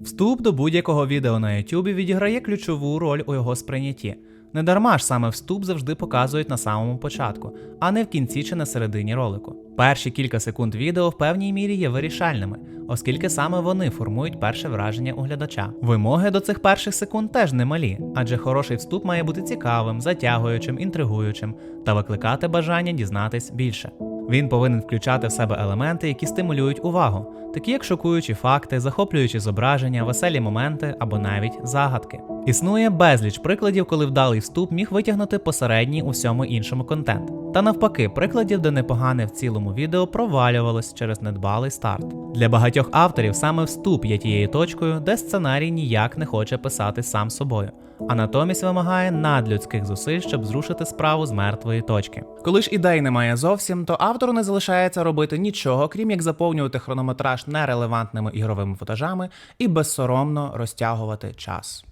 Вступ до будь-якого відео на YouTube відіграє ключову роль у його сприйнятті. Недарма ж саме вступ завжди показують на самому початку, а не в кінці чи на середині ролику. Перші кілька секунд відео в певній мірі є вирішальними, оскільки саме вони формують перше враження у глядача. Вимоги до цих перших секунд теж немалі, адже хороший вступ має бути цікавим, затягуючим, інтригуючим та викликати бажання дізнатись більше. Він повинен включати в себе елементи, які стимулюють увагу, такі як шокуючі факти, захоплюючі зображення, веселі моменти або навіть загадки. Існує безліч прикладів, коли вдалий вступ міг витягнути посередній у всьому іншому контент. Та навпаки, прикладів, де непогане в цілому відео провалювалось через недбалий старт. Для багатьох авторів саме вступ є тією точкою, де сценарій ніяк не хоче писати сам собою, а натомість вимагає надлюдських зусиль, щоб зрушити справу з мертвої точки. Коли ж ідей немає зовсім, то автору не залишається робити нічого, крім як заповнювати хронометраж нерелевантними ігровими футажами і безсоромно розтягувати час.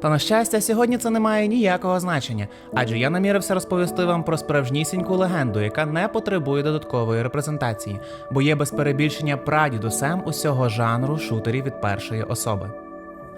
Та на щастя, сьогодні це не має ніякого значення, адже я намірився розповісти вам про справжнісіньку легенду, яка не потребує додаткової репрезентації, бо є без перебільшення прадідусем усього жанру шутерів від першої особи.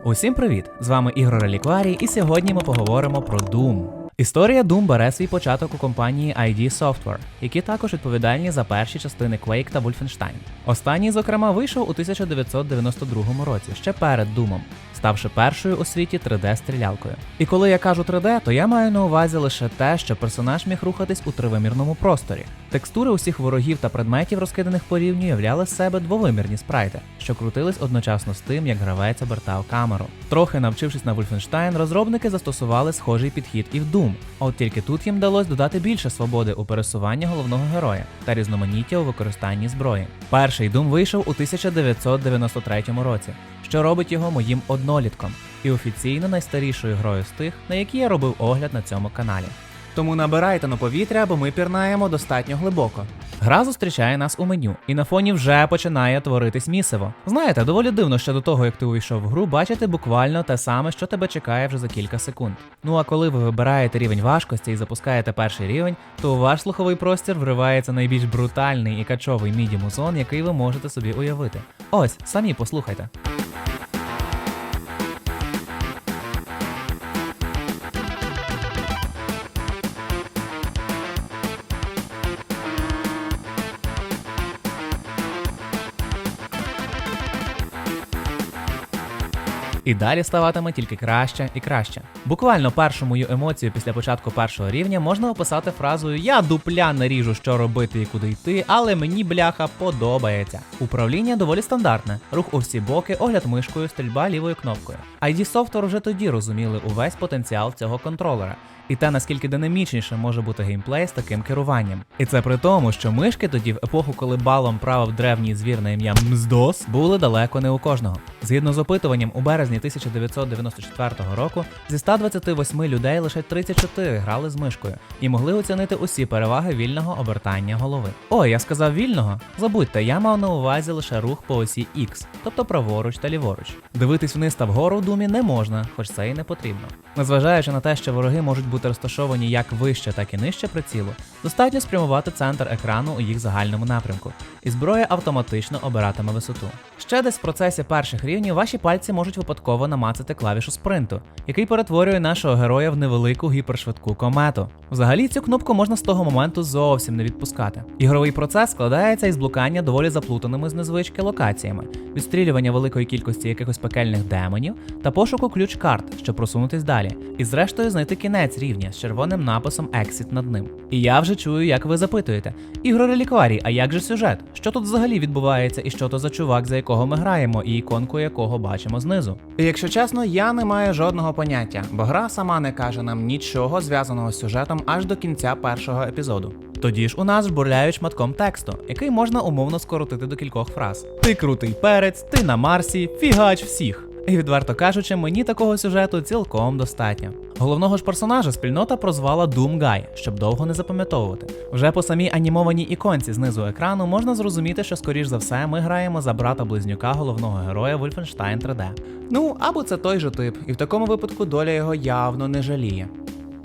Усім привіт! З вами Ігор Релікварій, і сьогодні ми поговоримо про Doom. Історія Doom бере свій початок у компанії ID Software, які також відповідальні за перші частини Quake та Wolfenstein. Останній, зокрема, вийшов у 1992 році, ще перед Doom, ставши першою у світі 3D-стрілялкою. І коли я кажу 3D, то я маю на увазі лише те, що персонаж міг рухатись у тривимірному просторі. Текстури усіх ворогів та предметів, розкиданих по рівню, являли з себе двовимірні спрайти, що крутились одночасно з тим, як гравець обертав камеру. Трохи навчившись на Wolfenstein, розробники застосували схожий підхід і в Doom. А От тільки тут їм вдалося додати більше свободи у пересуванні головного героя та різноманіття у використанні зброї. Перший Doom вийшов у 1993 році, що робить його моїм однолітком і офіційно найстарішою грою з тих, на які я робив огляд на цьому каналі. Тому набирайте на повітря, бо ми пірнаємо достатньо глибоко. Гра зустрічає нас у меню, і на фоні вже починає творитись місиво. Знаєте, доволі дивно ще до того, як ти увійшов в гру, бачити буквально те саме, що тебе чекає вже за кілька секунд. Ну а коли ви вибираєте рівень важкості і запускаєте перший рівень, то у ваш слуховий простір вривається найбільш брутальний і качовий міді музон, який ви можете собі уявити. Ось, самі послухайте. І далі ставатиме тільки краще і краще. Буквально першу мою емоцію після початку першого рівня можна описати фразою Я дупля не ріжу, що робити і куди йти, але мені бляха подобається. Управління доволі стандартне: рух у всі боки, огляд мишкою, стрільба лівою кнопкою. ID Software вже тоді розуміли увесь потенціал цього контролера. І те, наскільки динамічніше може бути геймплей з таким керуванням. І це при тому, що мишки тоді, в епоху, коли балом правив древній звір на ім'я Мздос, були далеко не у кожного. Згідно з опитуванням, у березні 1994 року зі 128 людей лише 34 грали з мишкою і могли оцінити усі переваги вільного обертання голови. Ой, я сказав вільного? Забудьте, я мав на увазі лише рух по осі X, тобто праворуч та ліворуч. Дивитись вниз та вгору в думі не можна, хоч це і не потрібно. Незважаючи на те, що вороги можуть бути розташовані як вище, так і нижче прицілу, достатньо спрямувати центр екрану у їх загальному напрямку, і зброя автоматично обиратиме висоту. Ще десь в процесі перших рівнів ваші пальці можуть випадково намацати клавішу спринту, який перетворює нашого героя в невелику гіпершвидку комету. Взагалі цю кнопку можна з того моменту зовсім не відпускати. Ігровий процес складається із блукання доволі заплутаними з незвички локаціями, відстрілювання великої кількості якихось пекельних демонів та пошуку ключ карт, щоб просунутись далі, і зрештою знайти кінець рівня з червоним написом Exit над ним. І я вже чую, як ви запитуєте: Ігро релікварій, а як же сюжет? Що тут взагалі відбувається, і що то за чувак, за якого ми граємо, і іконку якого бачимо знизу? Якщо чесно, я не маю жодного поняття, бо гра сама не каже нам нічого зв'язаного з сюжетом аж до кінця першого епізоду. Тоді ж у нас бурляють шматком тексту, який можна умовно скоротити до кількох фраз: Ти крутий перець, ти на Марсі, фігач всіх. І відверто кажучи, мені такого сюжету цілком достатньо. Головного ж персонажа спільнота прозвала Doom Guy, щоб довго не запам'ятовувати. Вже по самій анімованій іконці знизу екрану можна зрозуміти, що скоріш за все ми граємо за брата близнюка головного героя Wolfenstein 3D. Ну або це той же тип, і в такому випадку доля його явно не жаліє.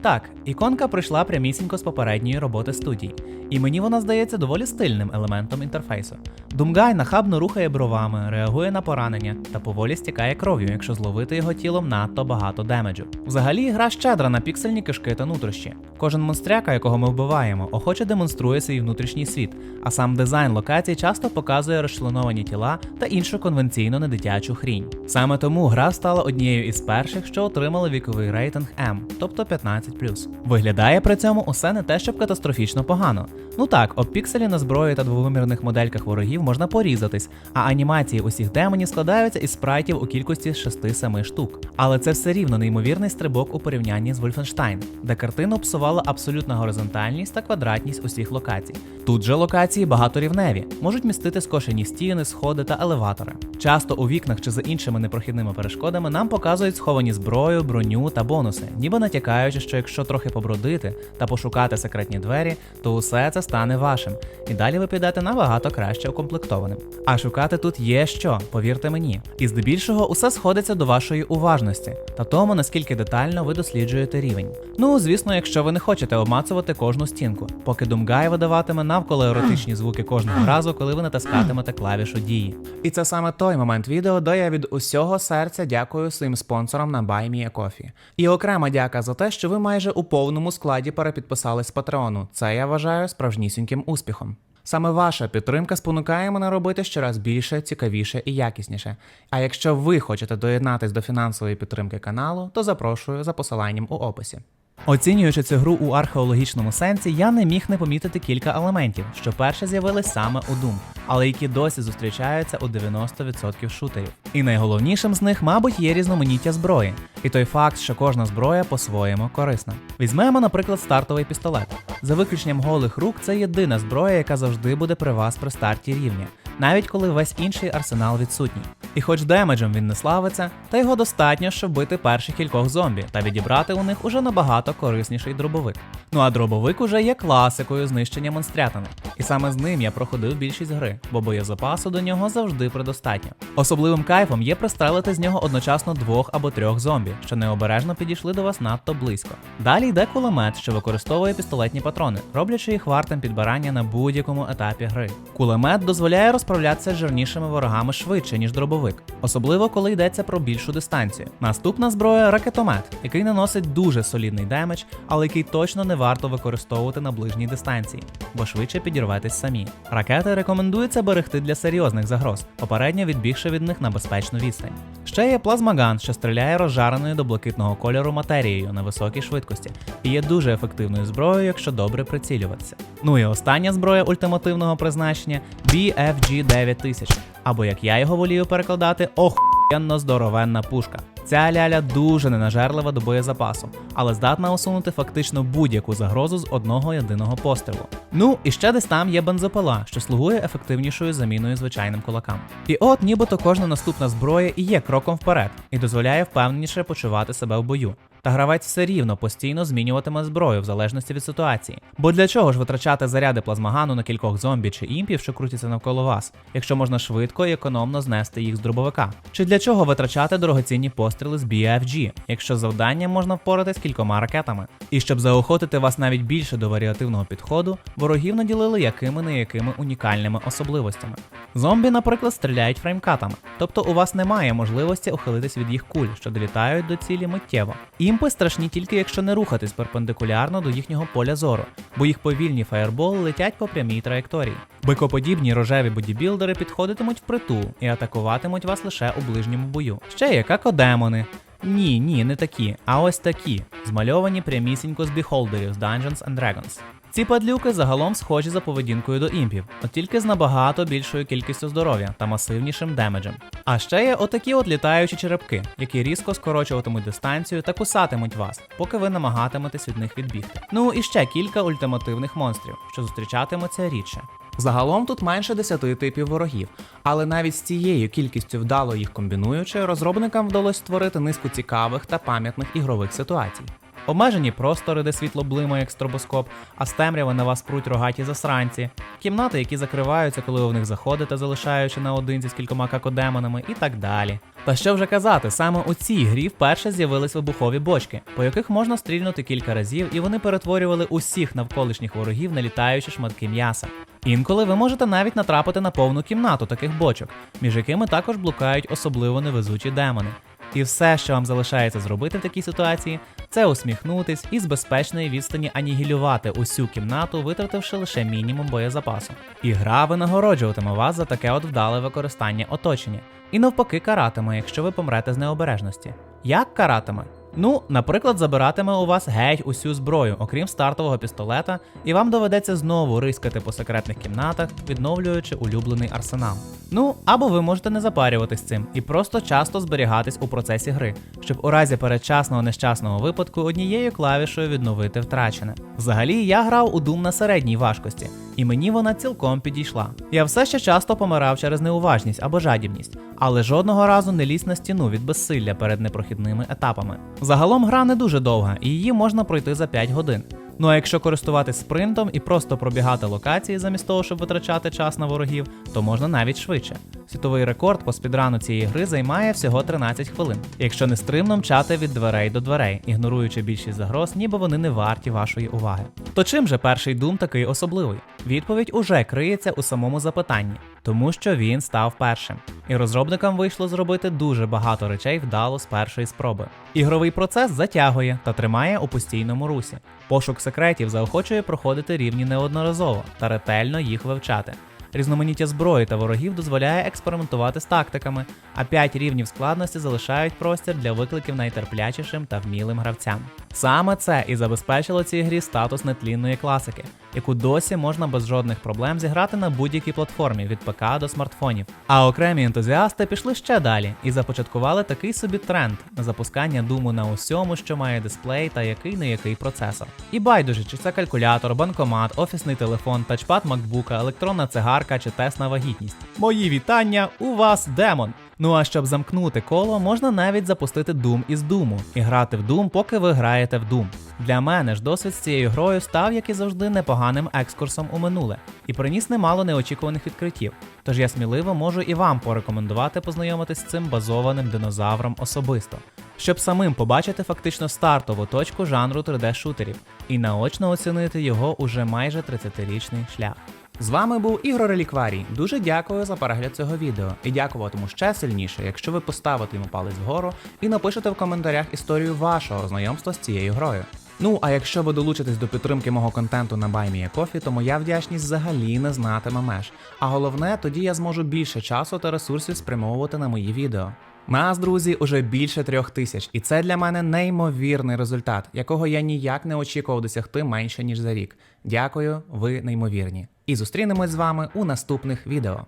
Так, іконка прийшла прямісінько з попередньої роботи студії, і мені вона здається доволі стильним елементом інтерфейсу. Думгай нахабно рухає бровами, реагує на поранення та поволі стікає кров'ю, якщо зловити його тілом надто багато демеджу. Взагалі, гра щедра на піксельні кишки та нутрощі. Кожен монстряка, якого ми вбиваємо, охоче демонструє свій внутрішній світ, а сам дизайн локацій часто показує розчленовані тіла та іншу конвенційну недитячу хрінь. Саме тому гра стала однією із перших, що отримали віковий рейтинг М, тобто 15+. Виглядає при цьому усе не те, щоб катастрофічно погано. Ну так, об пікселі на зброї та двовимірних модельках ворогів можна порізатись, а анімації усіх демонів складаються із спрайтів у кількості 6-7 штук. Але це все рівно неймовірний стрибок у порівнянні з Wolfenstein, де картину псувала абсолютна горизонтальність та квадратність усіх локацій. Тут же локації багаторівневі, можуть містити скошені стіни, сходи та елеватори. Часто у вікнах чи за іншими непрохідними перешкодами нам показують сховані зброю, броню та бонуси, ніби натякаючи, що якщо трохи побродити та пошукати секретні двері, то усе це стане вашим, і далі ви підете набагато краще укомплектованим. А шукати тут є що, повірте мені. І здебільшого усе сходиться до вашої уважності та тому, наскільки детально ви досліджуєте рівень. Ну, звісно, якщо ви не хочете обмацувати кожну стінку, поки Думгай видаватиме навколо еротичні звуки кожного разу, коли ви натискатимете клавішу дії. І це саме той момент відео, де я від усього серця дякую своїм спонсорам на BuyMeACoffee. І окрема дяка за те, що ви майже у повному складі перепідписались Патреону. Це я вважаю справжнісіньким успіхом. Саме ваша підтримка спонукає мене робити щораз більше, цікавіше і якісніше. А якщо ви хочете доєднатись до фінансової підтримки каналу, то запрошую за посиланням у описі. Оцінюючи цю гру у археологічному сенсі, я не міг не помітити кілька елементів, що перше з'явились саме у Doom, але які досі зустрічаються у 90% шутерів. І найголовнішим з них, мабуть, є різноманіття зброї, і той факт, що кожна зброя по-своєму корисна. Візьмемо, наприклад, стартовий пістолет. За виключенням голих рук, це єдина зброя, яка завжди буде при вас при старті рівня, навіть коли весь інший арсенал відсутній. І хоч демеджем він не славиться, та його достатньо, щоб бити перших кількох зомбі та відібрати у них уже набагато корисніший дробовик. Ну а дробовик уже є класикою знищення монстрятини. І саме з ним я проходив більшість гри, бо боєзапасу до нього завжди предостатньо. Особливим кайфом є пристрелити з нього одночасно двох або трьох зомбі, що необережно підійшли до вас надто близько. Далі йде кулемет, що використовує пістолетні патрони, роблячи їх вартим підбирання на будь-якому етапі гри. Кулемет дозволяє розправлятися з жирнішими ворогами швидше, ніж дробовик, особливо коли йдеться про більшу дистанцію. Наступна зброя ракетомет, який наносить дуже солідний демедж, але який точно не варто використовувати на ближній дистанції, бо швидше підірветесь самі. Ракети рекомендується берегти для серйозних загроз, попередньо відбігши від них на безпечну відстань. Ще є плазмаган, що стріляє розжареною до блакитного кольору матерією на високій швидкості, і є дуже ефективною зброєю, якщо добре прицілюватися. Ну і остання зброя ультимативного призначення BFG 9000, або як я його волію перекладати, охуєнно здоровенна пушка. Ця ляля дуже ненажерлива до боєзапасу, але здатна усунути фактично будь-яку загрозу з одного єдиного пострілу. Ну і ще десь там є бензопила, що слугує ефективнішою заміною звичайним кулакам. І от нібито кожна наступна зброя і є кроком вперед і дозволяє впевненіше почувати себе в бою. Та гравець все рівно постійно змінюватиме зброю в залежності від ситуації. Бо для чого ж витрачати заряди плазмагану на кількох зомбі чи імпів, що крутяться навколо вас, якщо можна швидко і економно знести їх з дробовика? Чи для чого витрачати дорогоцінні постріли з BFG, якщо з завданням можна впоратись кількома ракетами? І щоб заохотити вас навіть більше до варіативного підходу, ворогів наділили якими не якими унікальними особливостями. Зомбі, наприклад, стріляють фреймкатами, тобто у вас немає можливості ухилитись від їх куль, що долітають до цілі миттєво. Імпи страшні тільки якщо не рухатись перпендикулярно до їхнього поля зору, бо їх повільні фаєрболи летять по прямій траєкторії. Бикоподібні рожеві бодібілдери підходитимуть впритул і атакуватимуть вас лише у ближньому бою. Ще є какодемони. Ні, ні, не такі, а ось такі, змальовані прямісінько з біхолдерів з Dungeons and Dragons. Ці падлюки загалом схожі за поведінкою до імпів, от тільки з набагато більшою кількістю здоров'я та масивнішим демеджем. А ще є отакі от літаючі черепки, які різко скорочуватимуть дистанцію та кусатимуть вас, поки ви намагатиметесь від них відбігти. Ну і ще кілька ультимативних монстрів, що зустрічатимуться рідше. Загалом тут менше 10 типів ворогів, але навіть з цією кількістю вдало їх комбінуючи, розробникам вдалося створити низку цікавих та пам'ятних ігрових ситуацій. Обмежені простори, де світло блимає як стробоскоп, а з темряви на вас пруть рогаті засранці, кімнати, які закриваються, коли ви в них заходите, залишаючи наодинці з кількома какодемонами і так далі. Та що вже казати, саме у цій грі вперше з'явились вибухові бочки, по яких можна стрільнути кілька разів, і вони перетворювали усіх навколишніх ворогів на літаючі шматки м'яса. Інколи ви можете навіть натрапити на повну кімнату таких бочок, між якими також блукають особливо невезучі демони. І все, що вам залишається зробити в такій ситуації, це усміхнутись і з безпечної відстані анігілювати усю кімнату, витративши лише мінімум боєзапасу. І гра винагороджуватиме вас за таке от вдале використання оточення, і навпаки каратиме, якщо ви помрете з необережності. Як каратиме? Ну, наприклад, забиратиме у вас геть усю зброю, окрім стартового пістолета, і вам доведеться знову рискати по секретних кімнатах, відновлюючи улюблений арсенал. Ну, або ви можете не запарюватись цим і просто часто зберігатись у процесі гри, щоб у разі передчасного нещасного випадку однією клавішою відновити втрачене. Взагалі, я грав у Doom на середній важкості, і мені вона цілком підійшла. Я все ще часто помирав через неуважність або жадібність, але жодного разу не ліз на стіну від безсилля перед непрохідними етапами. Загалом гра не дуже довга, і її можна пройти за 5 годин. Ну а якщо користуватись спринтом і просто пробігати локації замість того, щоб витрачати час на ворогів, то можна навіть швидше. Світовий рекорд по спідрану цієї гри займає всього 13 хвилин, якщо не стримно мчати від дверей до дверей, ігноруючи більшість загроз, ніби вони не варті вашої уваги. То чим же перший Doom такий особливий? Відповідь уже криється у самому запитанні, тому що він став першим. І розробникам вийшло зробити дуже багато речей вдало з першої спроби. Ігровий процес затягує та тримає у постійному русі. Пошук секретів заохочує проходити рівні неодноразово та ретельно їх вивчати. Різноманіття зброї та ворогів дозволяє експериментувати з тактиками, а 5 рівнів складності залишають простір для викликів найтерплячішим та вмілим гравцям. Саме це і забезпечило цій грі статус нетлінної класики, яку досі можна без жодних проблем зіграти на будь-якій платформі від ПК до смартфонів. А окремі ентузіасти пішли ще далі і започаткували такий собі тренд на запускання думу на усьому, що має дисплей та який не який процесор. І байдуже, чи це калькулятор, банкомат, офісний телефон, тачпад макбука, електронна цигарка чи тест на вагітність. Мої вітання! У вас демон! Ну а щоб замкнути коло, можна навіть запустити Doom із Думу і грати в Doom, поки ви граєте в Doom. Для мене ж досвід з цією грою став, як і завжди, непоганим екскурсом у минуле і приніс немало неочікуваних відкриттів. Тож я сміливо можу і вам порекомендувати познайомитись з цим базованим динозавром особисто, щоб самим побачити фактично стартову точку жанру 3D-шутерів і наочно оцінити його уже майже 30-річний шлях. З вами був Ігор Релікварій. Дуже дякую за перегляд цього відео і дякуватиму ще сильніше, якщо ви поставите йому палець вгору і напишете в коментарях історію вашого знайомства з цією грою. Ну а якщо ви долучитесь до підтримки мого контенту на BuyMeACoffee, то моя вдячність взагалі не знатиме меж. А головне, тоді я зможу більше часу та ресурсів спрямовувати на мої відео. Нас, друзі, уже більше трьох тисяч, і це для мене неймовірний результат, якого я ніяк не очікував досягти менше ніж за рік. Дякую, ви неймовірні. І зустрінемось з вами у наступних відео.